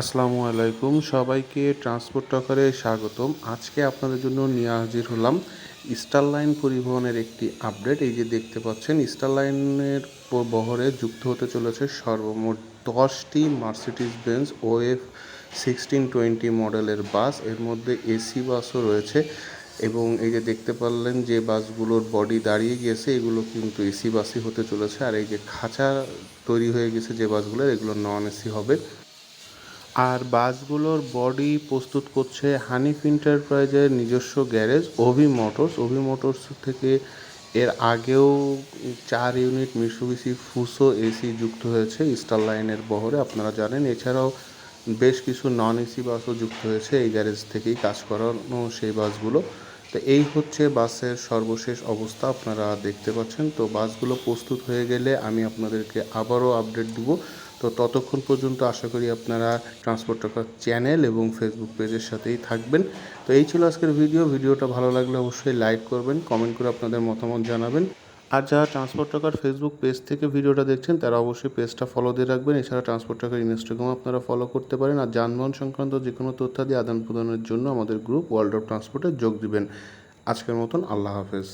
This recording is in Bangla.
আসসালামু আলাইকুম, সবাইকে ট্রান্সপোর্ট টকারে স্বাগতম। আজকে আপনাদের জন্য নিয়ে হাজির হলাম স্টার লাইন পরিবহনের একটি আপডেট এই যে দেখতে পাচ্ছেন স্টার লাইনের বহরে যুক্ত হতে চলেছে সর্বমোট দশটি Mercedes Benz OF sixteen twenty মডেলের বাস। এর মধ্যে এসি বাসও রয়েছে এবং এই যে দেখতে পারলেন যে বাসগুলোর বডি দাঁড়িয়ে গিয়েছে, এগুলো কিন্তু এসি বাসই হতে চলেছে। আর এই যে খাঁচা তৈরি হয়ে গেছে যে বাসগুলোর এগুলো নন এসি হবে। আর বাসগুলোর বডি প্রস্তুত করছে হানিফ এন্টারপ্রাইজের নিজস্ব garage, OV motors. OV motors থেকে এর আগেও চার ইউনিট মিশুবিসি ফুসো এসি যুক্ত হয়েছে স্টার লাইনের বহরে, আপনারা জানেন। এছাড়াও বেশ কিছু নন এসি বাসও যুক্ত হয়েছে এই গ্যারেজ থেকেই কাজ করানো সেই বাসগুলো। তো এই হচ্ছে বাসের সর্বশেষ অবস্থা, আপনারা দেখতে পাচ্ছেন। তো বাসগুলো প্রস্তুত হয়ে গেলে আমি আপনাদেরকে আবারও আপডেট দিব। তো ততক্ষণ পর্যন্ত আশা করি আপনারা ট্রান্সপোর্ট চ্যানেল এবং ফেসবুক পেজের সাথেই থাকবেন। তো এই ছিল আজকের ভিডিও ভিডিওটা ভালো লাগলে অবশ্যই লাইক করবেন কমেন্ট করে আপনাদের মতামত জানাবেন। আর যারা ট্রান্সপোর্ট টাকার ফেসবুক পেজ থেকে ভিডিওটা দেখছেন, তারা অবশ্যই পেজটা ফলো দিয়ে রাখবেন। এছাড়া ট্রান্সপোর্ট টাকার ইনস্টাগ্রাম আপনারা ফলো করতে পারেন। আর যানবাহন সংক্রান্ত যে কোনো তথ্যাদি আদান প্রদানের জন্য আমাদের গ্রুপ ওয়ার্ল্ড অফ ট্রান্সপোর্টে যোগ দিবেন। আজকের মতন আল্লাহ হাফেজ।